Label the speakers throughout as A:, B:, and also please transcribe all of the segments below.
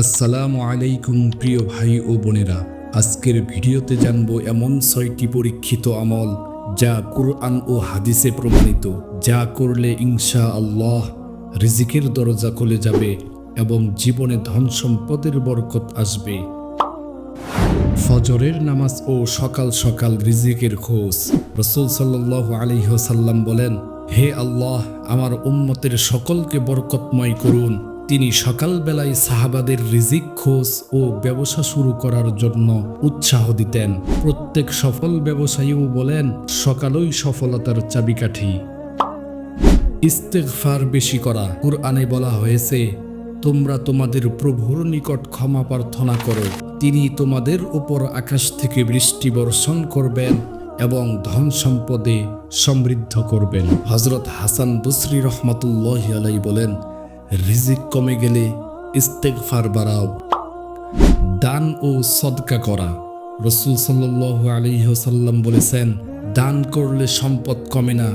A: আসসালামু আলাইকুম প্রিয় ভাই ও বোনেরা। আজকের ভিডিওতে জানব এমন ছয়টি পরীক্ষিত আমল যা কুরআন ও হাদিসে প্রমাণিত। যা করলে ইনশা আল্লাহ রিজিকের দরজা খুলে যাবে এবং জীবনে ধন সম্পদের বরকত আসবে। ফজরের নামাজ ও সকাল সকাল রিজিকের খোঁজ। রসুল সাল্লাহ আলিহসাল্লাম বলেন, হে আল্লাহ, আমার উম্মতের সকলকে বরকতময় করুন। তিনি সকালবেলায় সাহাবাদের রিজিক খোঁজ ও ব্যবসা শুরু করার জন্য উৎসাহ দিতেন। প্রত্যেক সফল ব্যবসায়ীও বলেন, সকালই সফলতার চাবিকাঠি। ইস্তেগফার বেশি করা। কুরআনে বলা হয়েছে, তোমরা তোমাদের প্রভুর নিকট ক্ষমা প্রার্থনা করো। তিনি তোমাদের উপর আকাশ থেকে বৃষ্টি বর্ষণ করবেন এবং ধন সম্পদে সমৃদ্ধ করবেন। হজরত হাসান বসরি রহমতুল্লাহ আলাই বলেন রিজিক কমে গেলে ইস্তেগফার বাড়াও। দান ও সদকা করা। রসুল সাল্লাহ আলিহসাল্লাম বলেছেন, দান করলে সম্পদ কমে না,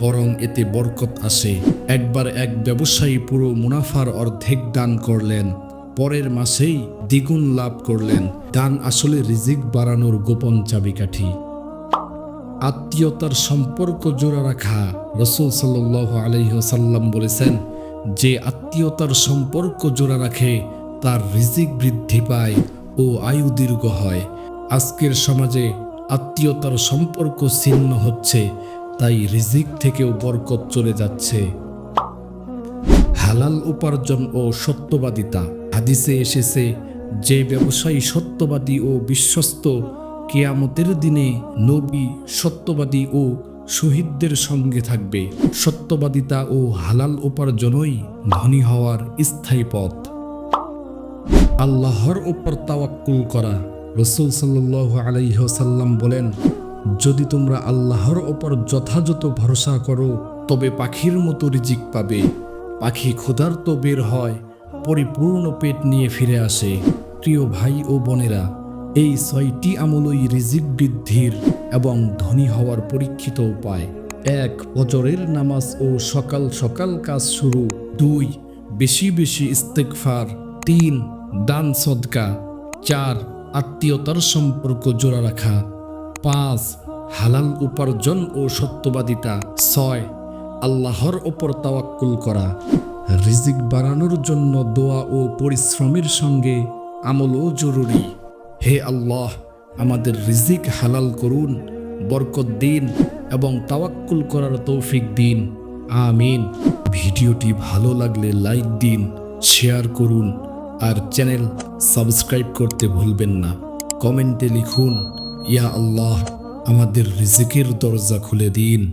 A: বরং এতে বরকত আসে। একবার এক ব্যবসায়ী পুরো মুনাফার অর্ধেক দান করলেন, পরের মাসেই দ্বিগুণ লাভ করলেন। দান আসলে রিজিক বাড়ানোর গোপন চাবিকাঠি। আত্মীয়তার সম্পর্ক জোড়া রাখা, রসুল সাল্লাহ আলহিহসাল্লাম বলেছেন যে আত্মীয়তার সম্পর্ক জোড়া রাখে, তার রিজিক বৃদ্ধি পায় ও আয়ু দীর্ঘ হয়। আজকের সমাজে আত্মীয়তার সম্পর্ক ছিন্ন হচ্ছে, তাই রিজিক থেকেও বরকত চলে যাচ্ছে। হালাল উপার্জন ও সত্যবাদিতা। হাদিসে এসেছে, যে ব্যবসায়ী সত্যবাদী ও বিশ্বস্ত, কেয়ামতের দিনে নবী সত্যবাদী ও শহীদদের সঙ্গে থাকবে সত্যবাদিতা ও হালাল উপার্জনই ধনী হওয়ার স্থায়ী পথ। আল্লাহর উপর তাওয়াক্কুল করা। রসুল সাল্লাহ আলাইহসাল্লাম বলেন, যদি তোমরা আল্লাহর ওপর যথাযথ ভরসা করো, তবে পাখির মতো রিজিক পাবে। পাখি ক্ষুধার্ত বের হয়, পরিপূর্ণ পেট নিয়ে ফিরে আসে। প্রিয় ভাই ও বোনেরা এই ছয়টি আমলই রিজিক বৃদ্ধির এবং ধনী হওয়ার পরীক্ষিত উপায়। এক, ফজরের নামাজ ও সকাল সকাল কাজ শুরু। দুই, বেশি বেশি ইস্তেকফার তিন, দান সদকা। চার, আত্মীয়তার সম্পর্ক জোড়া রাখা। পাঁচ, হালাল উপার্জন ও সত্যবাদিতা। ছয়, আল্লাহর ওপর তাওয়াক্কুল করা। রিজিক বাড়ানোর জন্য দোয়া ও পরিশ্রমের সঙ্গে আমলও জরুরি। হে আল্লাহ, আমাদের রিজিক হালাল করুন, বরকত দিন এবং তাওয়াক্কুল করার তৌফিক দিন। আমিন। ভিডিওটি ভালো লাগলে লাইক দিন, শেয়ার করুন আর চ্যানেল সাবস্ক্রাইব করতে ভুলবেন না। কমেন্টে লিখুন, ইয়া আল্লাহ, আমাদের রিজিকের দরজা খুলে দিন।